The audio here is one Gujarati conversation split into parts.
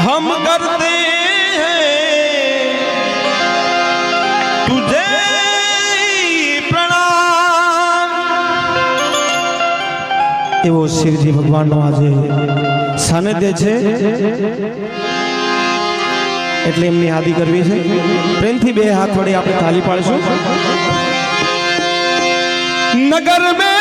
हम करते हैं तुझे પ્રણામ એવો શિવજી ભગવાનનો આજે દે છે એટલે એમની હાદી કરવી છે પ્રેમથી બે હાથ વડે આપણે તાલી પાડશું નગર મેં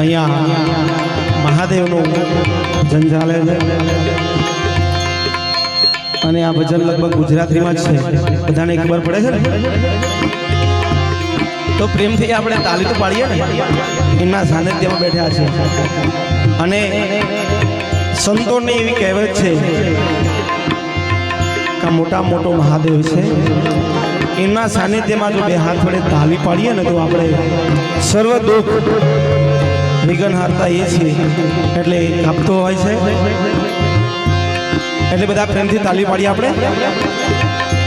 અહીંયા મહાદેવનું ભજન ચાલે છે. અને આ ભજન લગભગ ગુજરાતીમાં જ છે. બધાને ખબર પડે છે ને? તો પ્રેમથી આપણે તાલી તો પાડીએ ને? એમના સાનિધ્યમાં બેઠા છે. અને સંતોની એવી કહેવત છે કે મોટા મોટો મહાદેવ છે. એમના સાનિધ્યમાં જો બે હાથ વડે તાલી પાડીએ ને તો આપણે સર્વ દુઃખ વિઘ્ન હારતા એ છીએ. એટલે કાપતો હોય છે. એટલે બધા પ્રેમથી તાલી પાડીએ આપણે.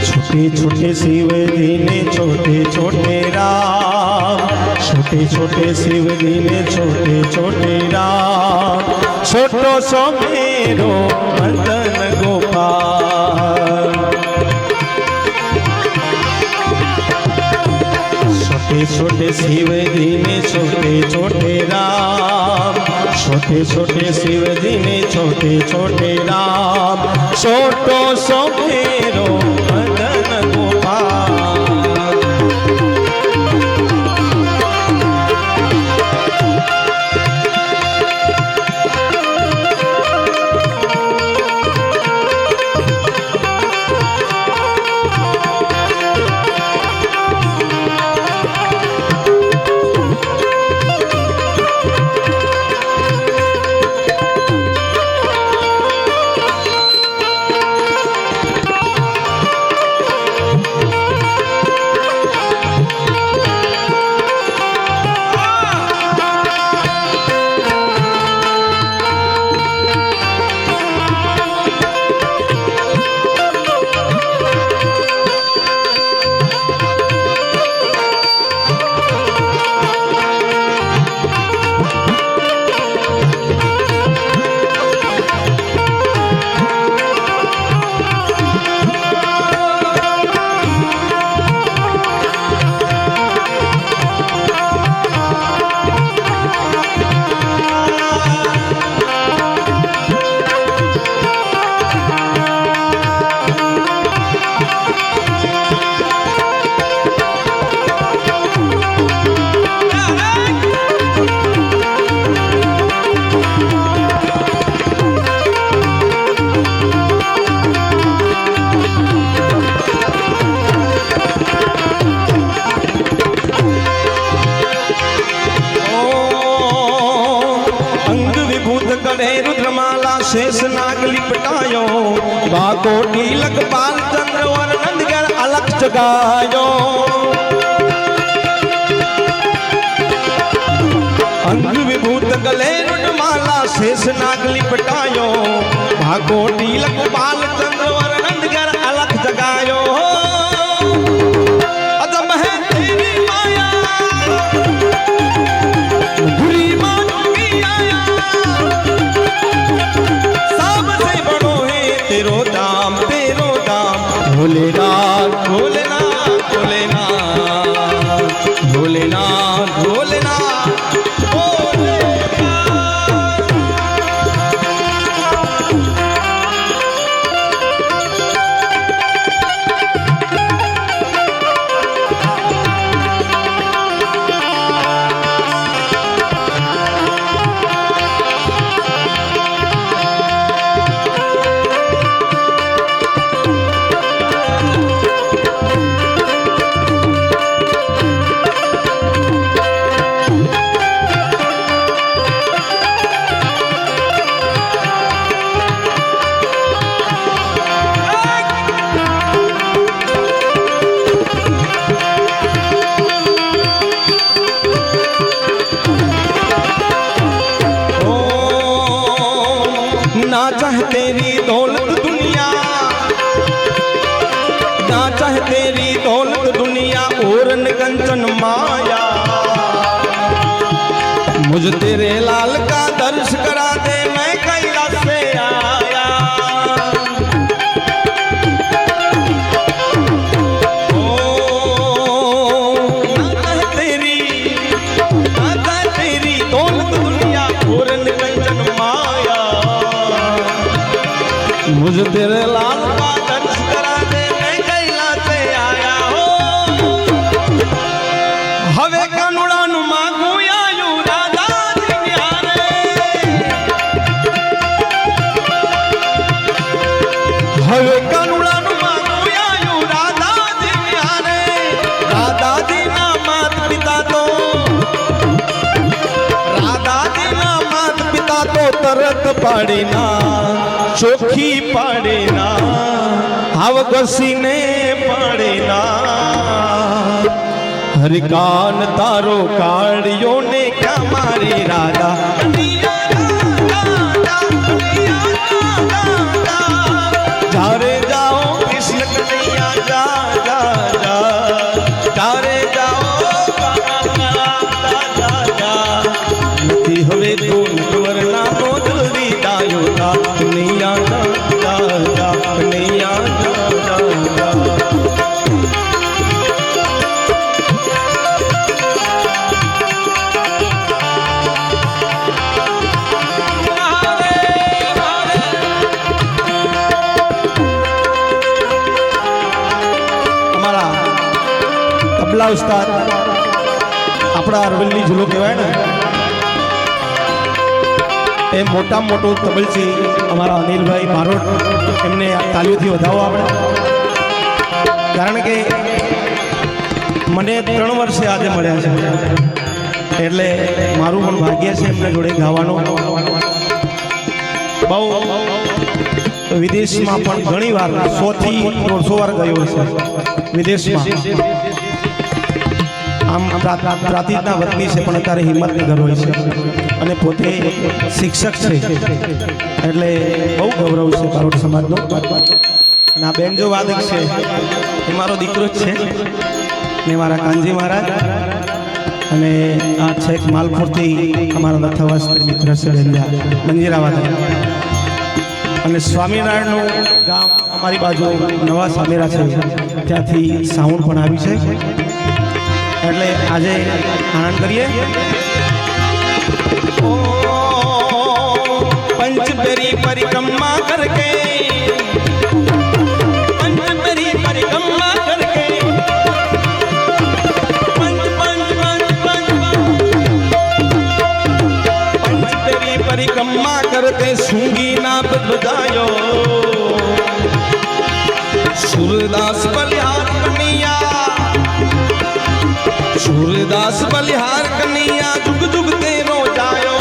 છોટે છોટે શિવજી ને છોટે છોટે રામ. છોટે છોટે શિવજી ને છોટે છોટે રામ. છોટો સો મેરો छोटे छोटे शिव जी में छोटे छोटे राम छोटे छोटे शिव जी में छोटे छोटे राम छोटो सो मेरो नाग लिपटायो बाको टीलक पाल चंद्र और नंदगण अलग जगायो। अंग विभूत गले माला शेष नाग लिपटायो भाको टीलक पाल चंद्र और नंदगण अलग जगायो। माया मुझ तेरे लाल का दर्श करा दे मैं कैलाश से आया ओ, ना चाहे तेरी आता तेरी दौलत दुनिया पूरन कंचन माया मुझ तेरे लाल का दर्श करा दे તરત પાડીના ચોખી પાડીના હાવ ઘસીને પાડીના. હરિકાન તારો કાળિયો ને ક્યાં મારી રાધા? તબલા ઉસ્તાદ આપણા અરવલ્લી જિલ્લો કહેવાય ને. એ મોટામાં મોટો તબલસી અમારા અનિલભાઈ મારોટ. એમને તાલીઓથી વધાવો આપણે. કારણ કે મને ત્રણ વર્ષે આજે મળ્યા છે. એટલે મારું પણ ભાગ્ય છે એમને જોડે ગાવાનું. બહુ વિદેશમાં પણ ઘણી વાર સો થી દોઢસો વાર ગયો છે વિદેશમાં. આમ પ્રાતિજના પ્રા- વતની છે, પણ અત્યારે હિંમતનગર હોય છે. અને પોતે શિક્ષક છે. એટલે બહુ ગૌરવ છે બારોટ સમાજનો. અને આ બેન જો વાદક છે, એ મારો દીકરો જ છે. ને મારા કાનજી મહારાજ. અને આ છેક માલપુરથી અમારા લથાવાસ મિત્ર છે મંજીરા વાદક. અને સ્વામિનારાયણનું ગામ અમારી બાજુ નવા સામેરા છે. ત્યાંથી સાઉન્ડ પણ આવી છે. એટલે આજે આનંદ કરીએ. પંચપેરી પરિક્રમા કરકે. પંચપેરી પરિક્રમા કરકે. પંચ ના બજાયો સુરદાસ સૂરદાસ બલિહાર કનૈયા જુગ જુગ તેરો જાયો.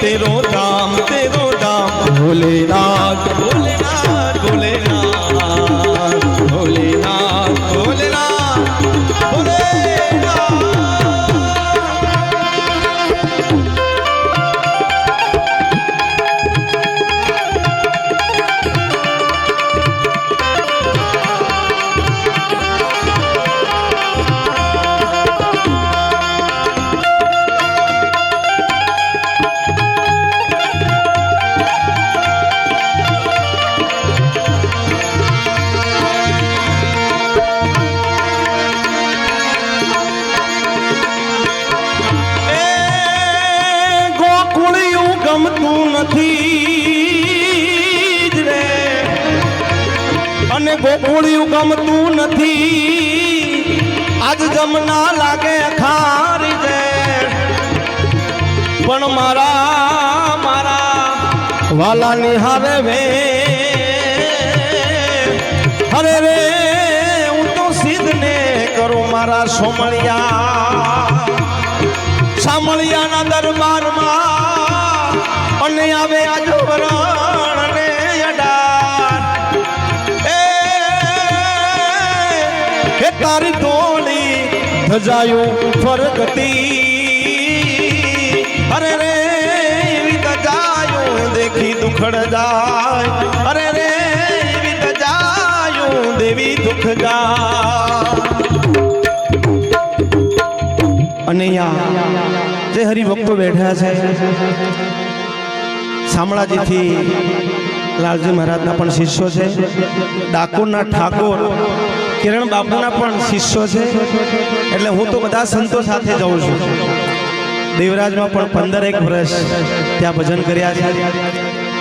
તેરો રામ તેરો રામ ભોલેનાથ ભોલેનાથ ભોલેનાથ ભોલેનાથ ભોલેનાથ ભોલે ગમતું નથી. આજ જમના લાગે ખારી છે પણ મારા મારા વાલા નિહારે વે. હરે રે, હું તો સિદ્ધને કરું મારા સોમળિયા. સામળિયાના દરબારમાં અને આવે આજો વરણ અને હે તારી ધોળી ધજાયું ફરગતી અરે રે, એવી ધજાયું દેખી દુખડ જાય. અરે રે, એવી ધજાયું દેવી દુખ જાય. અને જે હરિભક્તો બેઠા છે, શામળાજીથી લાલજી મહારાજના પણ શિષ્યો છે. ડાકોરના ઠાકોર કિરણ બાપુના પણ શિષ્યો છે. એટલે હું તો બધા સંતો સાથે જાઉં છું. દેવરાજમાં પણ પંદર એક વર્ષ ત્યાં ભજન કર્યા છે.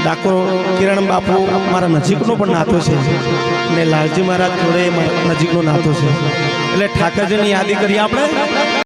ડાકોર કિરણ બાપુ મારા નજીકનો પણ નાતો છે. અને લાલજી મહારાજ જોડે નજીકનો નાતો છે. એટલે ઠાકરજીની યાદી કરીએ આપણે?